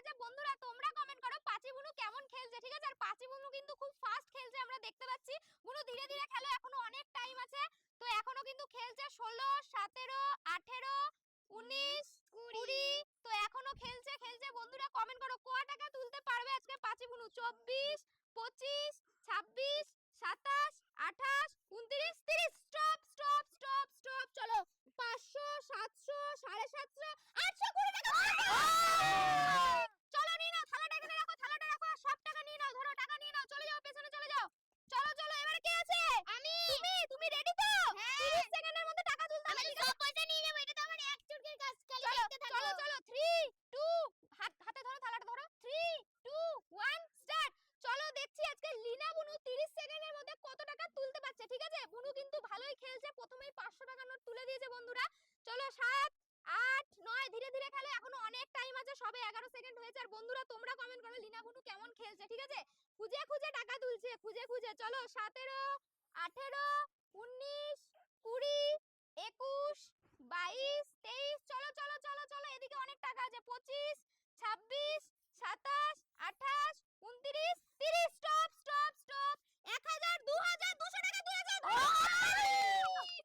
আছে। বন্ধুরা তোমরা কমেন্ট করো পাঁচি বুনু কেমন খেলছে ঠিক আছে? আর পাঁচি বুনু কিন্তু খুব ফাস্ট খেলছে আমরা দেখতে পাচ্ছি। বুনু ধীরে ধীরে খেলো এখনও অনেক টাইম আছে। তো এখনও কিন্তু খেলছে ষোলো সতেরো আঠেরো উনিশ কুড়ি। তো এখনও খেলছে খেলছে। বন্ধুরা কমেন্ট করো কয় টাকা তুলতে পারবে আজকে পাঁচি বুনু? চব্বিশ পঁচিশ ছাব্বিশ সাতাশ আঠাশ উনত্রিশ তিরিশ। স্টপ স্টপ স্টপ স্টপ চলো। পাঁচশো সাতশো সাড়ে সাতশো। সবে এগারো সেকেন্ড হয়েছে আর বন্ধুরা, তোমরা কমেন্ট করো লিনা গুনু কেমন খেলছে, ঠিক আছে? খুঁজে খুঁজে টাকা তুলছে, খুঁজে খুঁজে। চলো, সতেরো, আঠেরো, উনিশ, কুড়ি, একুশ, বাইশ, তেইশ, চলো চলো চলো চলো, এদিকে অনেক টাকা আছে, পঁচিশ ছাব্বিশ সাতাশ আঠাশ উনত্রিশ তিরিশ স্টপ স্টপ স্টপ এক হাজার দু হাজার দুশো টাকা দুই হাজার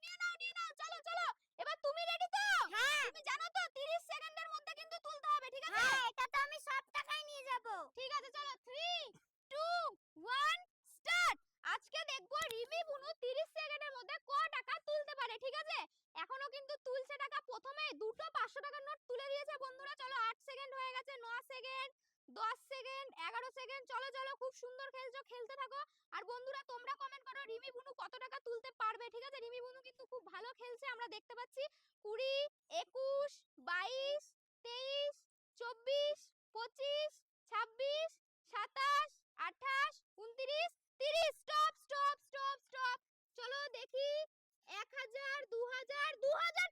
নিয়ে নাও নিয়ে নাও চলো চলো এবার তুমি রেডি তো হ্যাঁ তুমি জানো তো 30 সেকেন্ডের মধ্যে কিন্তু তুলতে হবে ঠিক আছে হ্যাঁ এটা তো আমি সব টাকাই নিয়ে যাব ঠিক আছে চলো 3 2 1 স্টার্ট আজকে দেখব রিমি বুনু 30 সেকেন্ডের মধ্যে ক টাকা তুলতে পারে ঠিক আছে এখনও কিন্তু তুলছে টাকা প্রথমে দুটো 500 টাকার দিয়েছে বন্ধুরা, চলো 8 সেকেন্ড হয়ে গেছে 9 সেকেন্ড 10 সেকেন্ড 11 সেকেন্ড চলো চলো, খুব সুন্দর খেলছো, খেলতে থাকো। আর বন্ধুরা, তোমরা কমেন্ট করো, রিমি বুনু কত টাকা তুলতে পারবে, ঠিক আছে? রিমি বুনু কিন্তু খুব ভালো খেলছে, আমরা দেখতে পাচ্ছি। কুড়ি, একুশ, বাইশ, তেইশ, চব্বিশ, পঁচিশ, ছাব্বিশ, সাতাশ, আঠাশ, উনত্রিশ, তিরিশ। স্টপ স্টপ স্টপ স্টপ চলো দেখি, এক হাজার, দু হাজার দু হাজার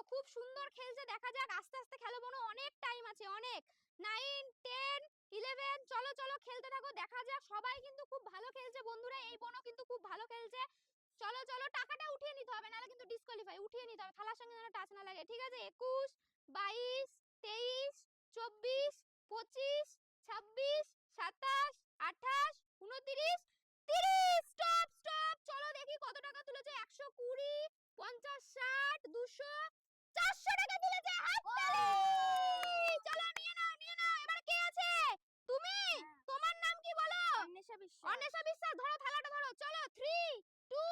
তো খুব সুন্দর খেলছে। দেখা যাক, আস্তে আস্তে খেলো বুনু। অনেক টাইম আছে, অনেক। 9 10 11 চলো চলো, খেলতে থাকো। দেখা যাক, সবাই কিন্তু খুব ভালো খেলছে বন্ধুরা। এই বোনও কিন্তু খুব ভালো খেলছে। চলো চলো, টাকাটা উঠিয়ে নিতে হবে, নাহলে কিন্তু ডিসকোয়ালিফাই উঠিয়ে নিতে হবে। থালার সঙ্গে যেন টাচ না লাগে। ঠিক আছে? 21 22 তেইশ, চব্বিশ, পঁচিশ, ছাব্বিশ, সাতাশ, আঠাশ, উনত্রিশ, তিরিশ। স্টপ স্টপ চলো দেখি কত টাকা তুলেছে। একশো কুড়ি, পঞ্চাশ, ষাট, দুশো চারশো টাকা তুলেছে হাততালি! চলো নিয়ে নাও নিয়ে নাও এবার কে আছে? তুমি? তোমার নাম কি বলো? অন্বেষা বিশ্বাস। অন্বেষা বিশ্বাস ধরো থালাটা ধরো চলো থ্রি টু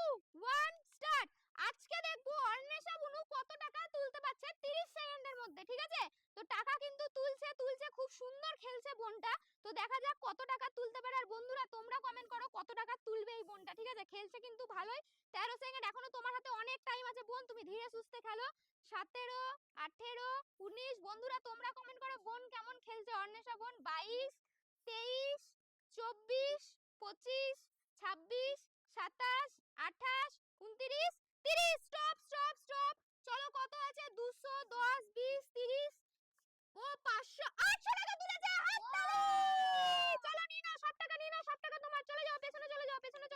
ওয়ান স্টার্ট আজকে দেখব অন্বেষা বুনু কত টাকা তুলতে পারছে 30 সেকেন্ডের মধ্যে ঠিক আছে? তো টাকা কিন্তু তুলছে তুলছে খুব সুন্দর খেলছে বোনটা। তো দেখা যাক কত টাকা তুলতে পারে আর বন্ধুরা তোমরা কমেন্ট করো কত টাকা তুলবে এই বোনটা ঠিক আছে খেলছে 13 সেকেন্ড এখনও তোমার হাতে অনেক টাইম আছে। বোন তুমি ধীরে সুস্থে খেলো। 17 18 19 বন্ধুরা তোমরা কমেন্ট করো বোন কেমন খেলছে? অন্বেষা বোন 22 23 24 25 26 সাতাশ আঠাশ উনত্রিশ তিরিশ। স্টপ স্টপ স্টপ চলো কত আছে? দুশো দশ বিশ তিরিশ। ও পাঁচশো আটশো টাকা তুলেছে। হাততালি চলো নিয়ে নাও সব টাকা নিয়ে নাও সব টাকা তোমার। চলে যাও পেছনে চলে যাও পেছনে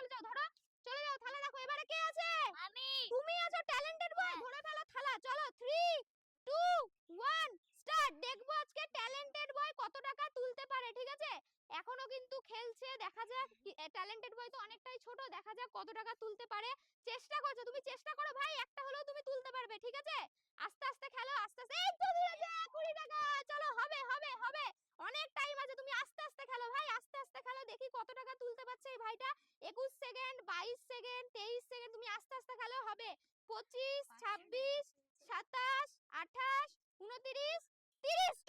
দেখা যাক ট্যালেন্টেড বয় তো অনেকটাই ছোট দেখা যাক কত টাকা তুলতে পারে। চেষ্টা করছ তুমি চেষ্টা করো ভাই একটা হলেও তুমি তুলতে পারবে ঠিক আছে? আস্তে আস্তে খেলো আস্তে আস্তে এই তো কুড়ি টাকা চলো হবে হবে হবে। অনেক টাইম আছে তুমি আস্তে আস্তে খেলো ভাই আস্তে আস্তে খেলো দেখি কত টাকা তুলতে পারছে এই ভাইটা। একুশ সেকেন্ড বাইশ সেকেন্ড তেইশ সেকেন্ড তুমি আস্তে আস্তে খেলো হবে। পঁচিশ ছাব্বিশ সাতাশ আঠাশ উনত্রিশ তিরিশ।